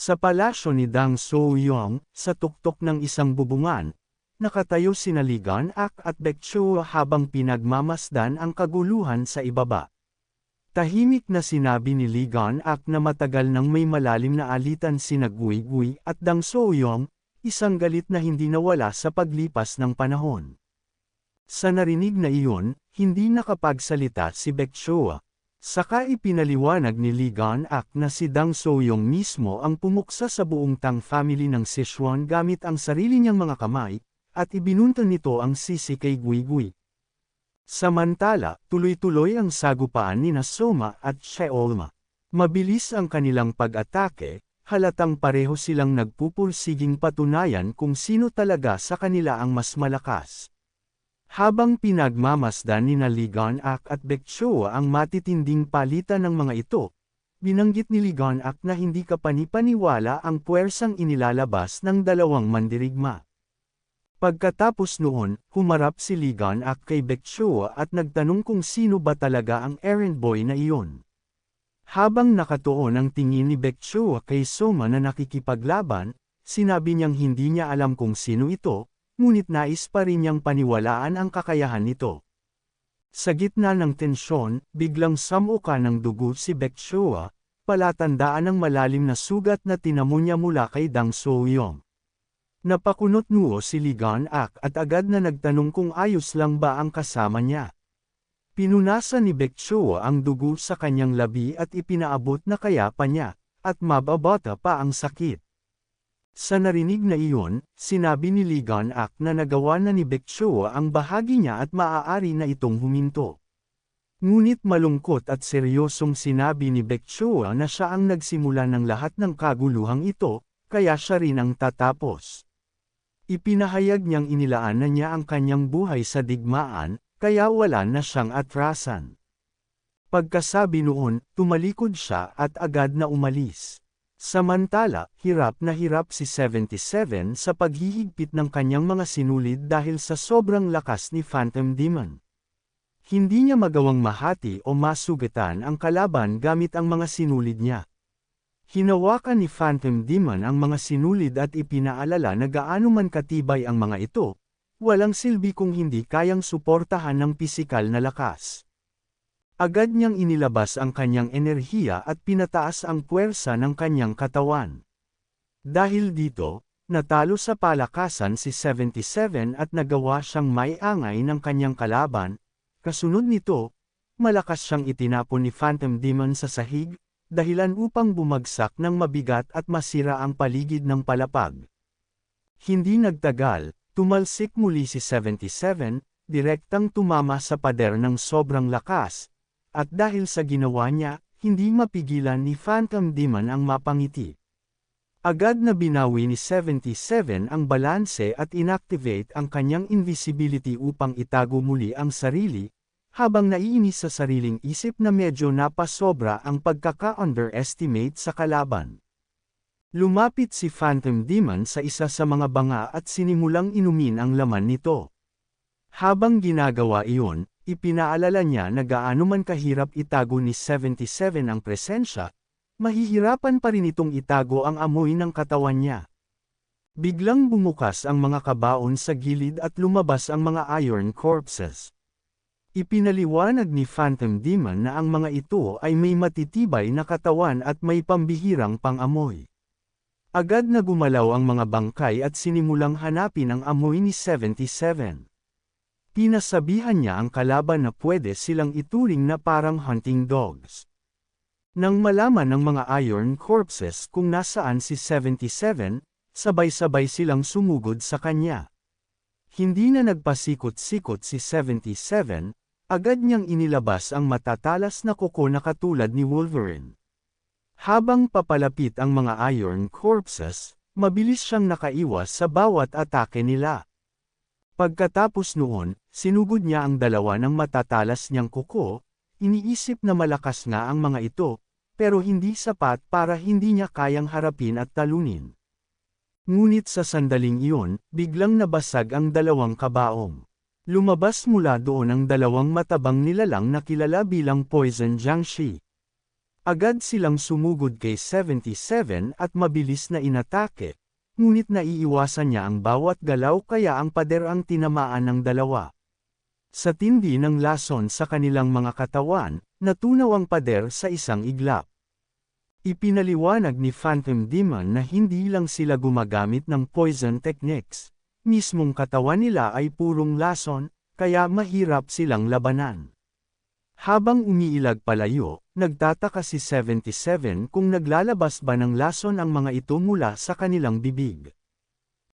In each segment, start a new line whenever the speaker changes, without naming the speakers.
Sa palasyo ni Dang So-yong, sa tuktok ng isang bubungan, nakatayo sina Li Gan-ak at Baekchua habang pinagmamasdan ang kaguluhan sa ibaba. Tahimik na sinabi ni Li Gan-ak na matagal nang may malalim na alitan sina Gui Gui at Dang So-yong, isang galit na hindi nawala sa paglipas ng panahon. Sa narinig na iyon, hindi nakapagsalita si Baekchua. Saka ipinaliwanag ni Li Gan-ak na si Dang Soyong mismo ang pumuksa sa buong Tang family ng Sichuan gamit ang sarili niyang mga kamay, at ibinuntan nito ang sisi kay Gui Gui. Samantala, tuloy-tuloy ang sagupaan ni Nasoma at Sheolma. Mabilis ang kanilang pag-atake, halatang pareho silang nagpupulsiging patunayan kung sino talaga sa kanila ang mas malakas. Habang pinagmamasdan ni Liganak at Bekchoa ang matitinding palitan ng mga ito, binanggit ni Liganak na hindi kapanipaniwala ang puwersang inilalabas ng dalawang mandirigma. Pagkatapos noon, humarap si Liganak kay Bekchoa at nagtanong kung sino ba talaga ang errand boy na iyon. Habang nakatuon ang tingin ni Bekchoa kay Soma na nakikipaglaban, sinabi niyang hindi niya alam kung sino ito, ngunit nais pa rin niyang paniwalaan ang kakayahan nito. Sa gitna ng tensyon, biglang samuka ng dugo si Baekshua, palatandaan ng malalim na sugat na tinamo niya mula kay Dang So-yong. Napakunot nuo si Li Gan-ak at agad na nagtanong kung ayos lang ba ang kasama niya. Pinunasan ni Baekshua ang dugo sa kanyang labi at ipinaabot na kaya pa niya, at mababata pa ang sakit. Sa narinig na iyon, sinabi ni Ligan Ak na nagawa na ni Bekchoa ang bahagi niya at maaari na itong huminto. Ngunit malungkot at seryosong sinabi ni Bekchoa na siya ang nagsimula ng lahat ng kaguluhang ito, kaya siya rin ang tatapos. Ipinahayag niyang inilaan na niya ang kanyang buhay sa digmaan, kaya wala na siyang atrasan. Pagkasabi noon, tumalikod siya at agad na umalis. Samantala, hirap na hirap si 77 sa paghihigpit ng kanyang mga sinulid dahil sa sobrang lakas ni Phantom Demon. Hindi niya magawang mahati o masugatan ang kalaban gamit ang mga sinulid niya. Hinawakan ni Phantom Demon ang mga sinulid at ipinaalala na gaano man katibay ang mga ito, walang silbi kung hindi kayang suportahan ng pisikal na lakas. Agad niyang inilabas ang kanyang enerhiya at pinataas ang puwersa ng kanyang katawan. Dahil dito, natalo sa palakasan si 77 at nagawa siyang may angay ng kanyang kalaban, kasunod nito, malakas siyang itinapon ni Phantom Demon sa sahig, dahilan upang bumagsak ng mabigat at masira ang paligid ng palapag. Hindi nagtagal, tumalsik muli si 77, direktang tumama sa pader ng sobrang lakas, at dahil sa ginawa niya, hindi mapigilan ni Phantom Demon ang mapangiti. Agad na binawi ni 77 ang balanse at inactivate ang kanyang invisibility upang itago muli ang sarili, habang naiinis sa sariling isip na medyo napasobra ang pagkaka-underestimate sa kalaban. Lumapit si Phantom Demon sa isa sa mga banga at sinimulang inumin ang laman nito. Habang ginagawa iyon, Ipinaalala niya na gaano man kahirap itago ni 77 ang presensya, mahihirapan pa rin itong itago ang amoy ng katawan niya. Biglang bumukas ang mga kabaon sa gilid at lumabas ang mga iron corpses. Ipinaliwanag ni Phantom Demon na ang mga ito ay may matitibay na katawan at may pambihirang pang-amoy. Agad na gumalaw ang mga bangkay at sinimulang hanapin ang amoy ni 77. Pinasabihan niya ang kalaban na pwede silang ituring na parang hunting dogs. Nang malaman ng mga iron corpses kung nasaan si 77, sabay-sabay silang sumugod sa kanya. Hindi na nagpasikot-sikot si 77, agad niyang inilabas ang matatalas na kuko na katulad ni Wolverine. Habang papalapit ang mga iron corpses, mabilis siyang nakaiwas sa bawat atake nila. Pagkatapos noon, sinugod niya ang dalawa ng matatalas niyang kuko, iniisip na malakas nga ang mga ito, pero hindi sapat para hindi niya kayang harapin at talunin. Ngunit sa sandaling iyon, biglang nabasag ang dalawang kabaong. Lumabas mula doon ang dalawang matabang nilalang na kilala bilang Poison Jiangshi. Agad silang sumugod kay 77 at mabilis na inatake, ngunit naiiwasan niya ang bawat galaw kaya ang pader ang tinamaan ng dalawa. Sa tindi ng lason sa kanilang mga katawan, natunaw ang pader sa isang iglap. Ipinaliwanag ni Phantom Demon na hindi lang sila gumagamit ng poison techniques, mismong katawan nila ay purong lason, kaya mahirap silang labanan. Habang umiilag palayo, nagtataka si 77 kung naglalabas ba ng lason ang mga ito mula sa kanilang bibig.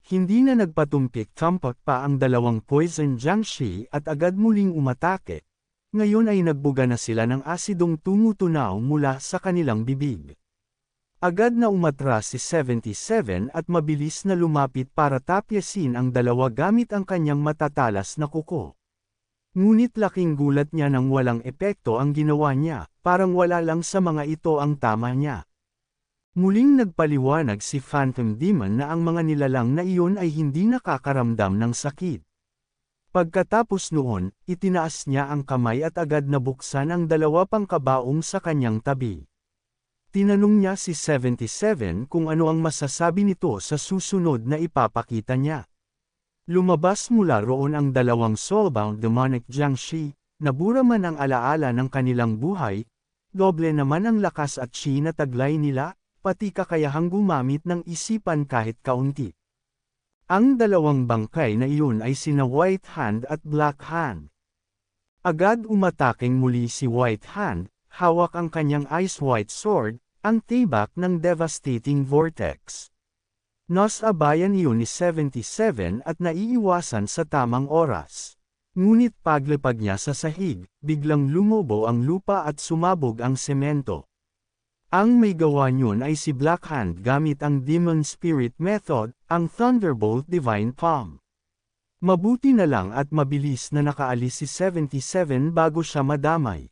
Hindi na nagpatumpik-tampot pa ang dalawang poison Jiangshi at agad muling umatake. Ngayon ay nagbuga na sila ng asidong tumutunaw mula sa kanilang bibig. Agad na umatras si 77 at mabilis na lumapit para tapyasin ang dalawa gamit ang kanyang matatalas na kuko. Ngunit laking gulat niya nang walang epekto ang ginawa niya, parang wala lang sa mga ito ang tama niya. Muling nagpaliwanag si Phantom Demon na ang mga nilalang na iyon ay hindi nakakaramdam ng sakit. Pagkatapos noon, itinaas niya ang kamay at agad nabuksan ang dalawa pang kabaong sa kanyang tabi. Tinanong niya si 77 kung ano ang masasabi nito sa susunod na ipapakita niya. Lumabas mula roon ang dalawang soulbound demonic Jiangshi, nabura man ang alaala ng kanilang buhay, doble naman ang lakas at chi na taglay nila, pati kakayahang gumamit ng isipan kahit kaunti. Ang dalawang bangkay na iyon ay sina White Hand at Black Hand. Agad umataking muli si White Hand, hawak ang kanyang Ice White Sword, ang tibak ng devastating vortex. Nasabayan iyon ni 77 at naiiwasan sa tamang oras. Ngunit paglipag niya sa sahig, biglang lumobo ang lupa at sumabog ang semento. Ang may gawa niyon ay si Black Hand gamit ang Demon Spirit Method, ang Thunderbolt Divine Palm. Mabuti na lang at mabilis na nakaalis si 77 bago siya madamay.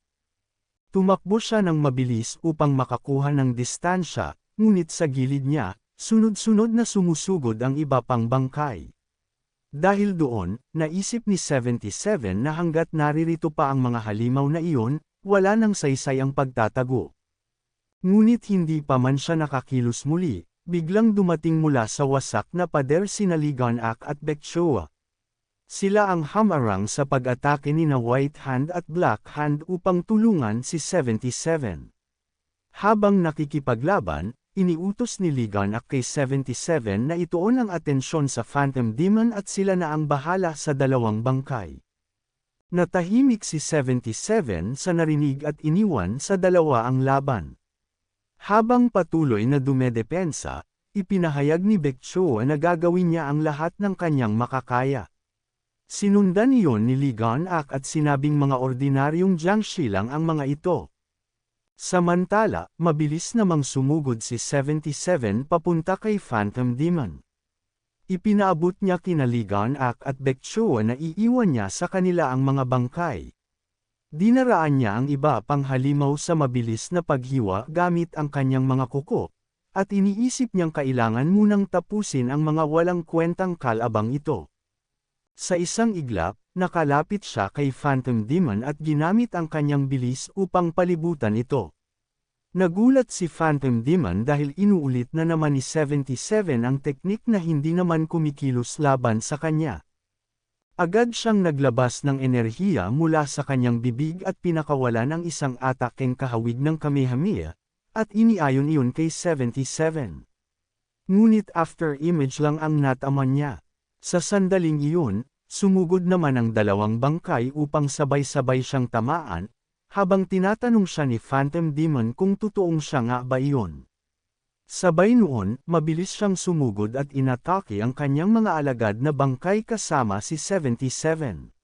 Tumakbo siya ng mabilis upang makakuha ng distansya, ngunit sa gilid niya, Sunod-sunod na sumusugod ang iba pang bangkay. Dahil doon, naisip ni 77 na hanggat naririto pa ang mga halimaw na iyon, wala nang saysay ang pagtatago. Ngunit hindi pa man siya nakakilos muli, biglang dumating mula sa wasak na pader sina Liganak at Bekchoa. Sila ang hamarang sa pag-atake ni na White Hand at Black Hand upang tulungan si 77. Habang nakikipaglaban, Iniutos ni Ligan kay 77 na ituon ang atensyon sa Phantom Demon at sila na ang bahala sa dalawang bangkay. Natahimik si 77 sa narinig at iniwan sa dalawa ang laban. Habang patuloy na dumedepensa, ipinahayag ni Bekcho na gagawin niya ang lahat ng kanyang makakaya. Sinundan iyon ni Ligan Ak at sinabing mga ordinaryong Jiangshi lang ang mga ito. Samantala, mabilis namang sumugod si 77 papunta kay Phantom Demon. Ipinaabot niya kina Ligan Ak at Bekchua na iiwan niya sa kanila ang mga bangkay. Dinaraan niya ang iba pang halimaw sa mabilis na paghiwa gamit ang kanyang mga kuko, at iniisip niyang kailangan munang tapusin ang mga walang kwentang kalabang ito. Sa isang iglap, nakalapit siya kay Phantom Demon at ginamit ang kanyang bilis upang palibutan ito. Nagulat si Phantom Demon dahil inuulit na naman ni 77 ang teknik na hindi naman kumikilos laban sa kanya. Agad siyang naglabas ng enerhiya mula sa kanyang bibig at pinakawala ng isang atakeng kahawig ng Kamehameha, at iniayon iyon kay 77. Ngunit after image lang ang nataman niya. Sa sandaling iyon, sumugod naman ang dalawang bangkay upang sabay-sabay siyang tamaan, habang tinatanong siya ni Phantom Demon kung totoong siya nga ba iyon. Sabay noon, mabilis siyang sumugod at inatake ang kanyang mga alagad na bangkay kasama si 77.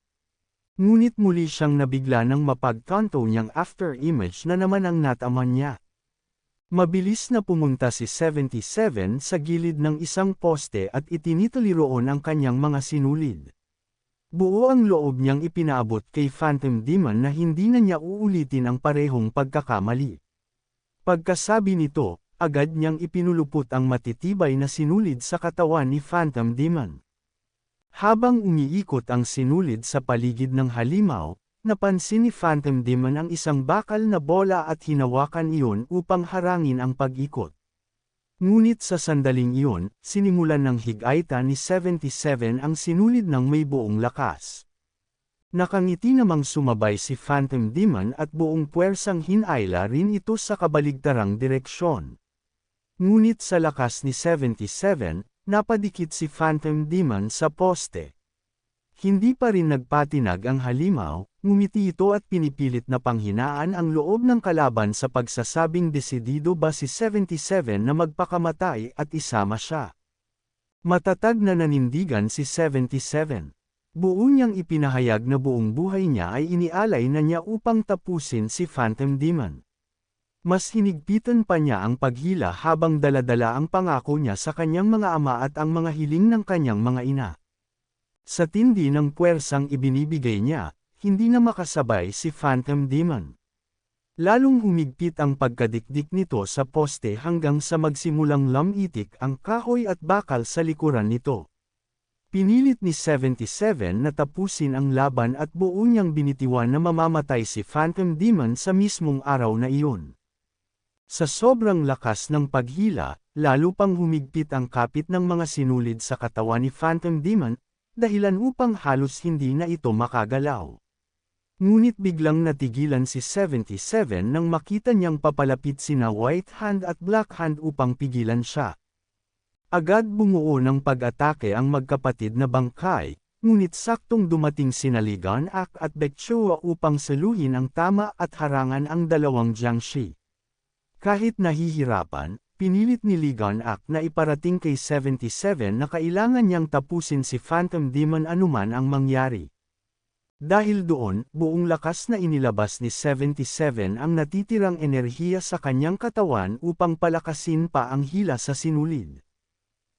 Ngunit muli siyang nabigla ng mapagkanto niyang after image na naman ang nataman niya. Mabilis na pumunta si 77 sa gilid ng isang poste at itinituloy roon ang kanyang mga sinulid. Buo ang loob niyang ipinaabot kay Phantom Demon na hindi na niya uulitin ang parehong pagkakamali. Pagkasabi nito, agad niyang ipinulupot ang matitibay na sinulid sa katawan ni Phantom Demon. Habang umiikot ang sinulid sa paligid ng halimaw, napansin ni Phantom Demon ang isang bakal na bola at hinawakan iyon upang harangin ang pag-ikot. Ngunit sa sandaling iyon, sinimulan ng higayta ni 77 ang sinulid ng may buong lakas. Nakangiti namang sumabay si Phantom Demon at buong puwersang hinayla rin ito sa kabaligtarang direksyon. Ngunit sa lakas ni 77, napadikit si Phantom Demon sa poste. Hindi pa rin nagpatinag ang halimaw, ngumiti ito at pinipilit na panghinaan ang loob ng kalaban sa pagsasabing desidido ba si 77 na magpakamatay at isama siya. Matatag na nanindigan si 77. Buo niyang ipinahayag na buong buhay niya ay inialay na niya upang tapusin si Phantom Demon. Mas hinigpitan pa niya ang paghila habang daladala ang pangako niya sa kanyang mga ama at ang mga hiling ng kanyang mga ina. Sa tindi ng puwersang ibinibigay niya, hindi na makasabay si Phantom Demon. Lalong humigpit ang pagkadikdik nito sa poste hanggang sa magsimulang lamitik ang kahoy at bakal sa likuran nito. Pinilit ni 77 na tapusin ang laban at buo niyang binitiwan na mamamatay si Phantom Demon sa mismong araw na iyon. Sa sobrang lakas ng paghila, lalo pang humigpit ang kapit ng mga sinulid sa katawan ni Phantom Demon, dahilan upang halos hindi na ito makagalaw. Ngunit biglang natigilan si 77 nang makita niyang papalapit sina White Hand at Black Hand upang pigilan siya. Agad bumuo ng pag-atake ang magkapatid na bangkay, ngunit saktong dumating sina Ligan Ak at Bekchua upang saluhin ang tama at harangan ang dalawang Jiangxi. Kahit nahihirapan, Pinilit ni Ligan Ak na iparating kay 77 na kailangan niyang tapusin si Phantom Demon anuman ang mangyari. Dahil doon, buong lakas na inilabas ni 77 ang natitirang enerhiya sa kanyang katawan upang palakasin pa ang hila sa sinulid.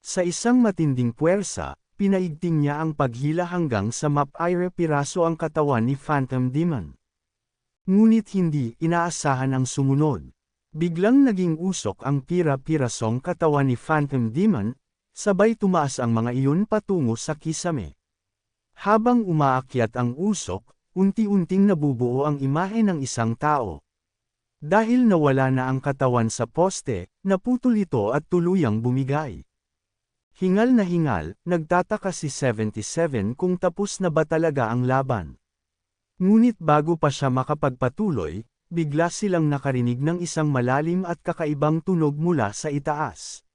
Sa isang matinding puwersa, pinaigting niya ang paghila hanggang sa map-ire piraso ang katawan ni Phantom Demon. Ngunit hindi inaasahan ang sumunod. Biglang naging usok ang pira-pirasong katawan ni Phantom Demon, sabay tumaas ang mga iyon patungo sa kisame. Habang umaakyat ang usok, unti-unting nabubuo ang imahe ng isang tao. Dahil nawala na ang katawan sa poste, naputol ito at tuluyang bumigay. Hingal na hingal, nagtataka si 77 kung tapos na ba talaga ang laban. Ngunit bago pa siya makapagpatuloy, bigla silang nakarinig ng isang malalim at kakaibang tunog mula sa itaas.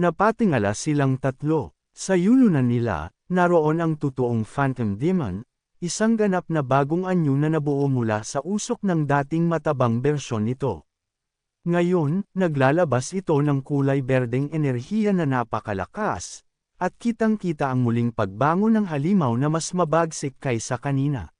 Napatingala silang tatlo. Sa yulunan nila, naroon ang totoong Phantom Demon, isang ganap na bagong anyo na nabuo mula sa usok ng dating matabang bersyon nito. Ngayon, naglalabas ito ng kulay berdeng enerhiya na napakalakas, at kitang-kita ang muling pagbangon ng halimaw na mas mabagsik kaysa kanina.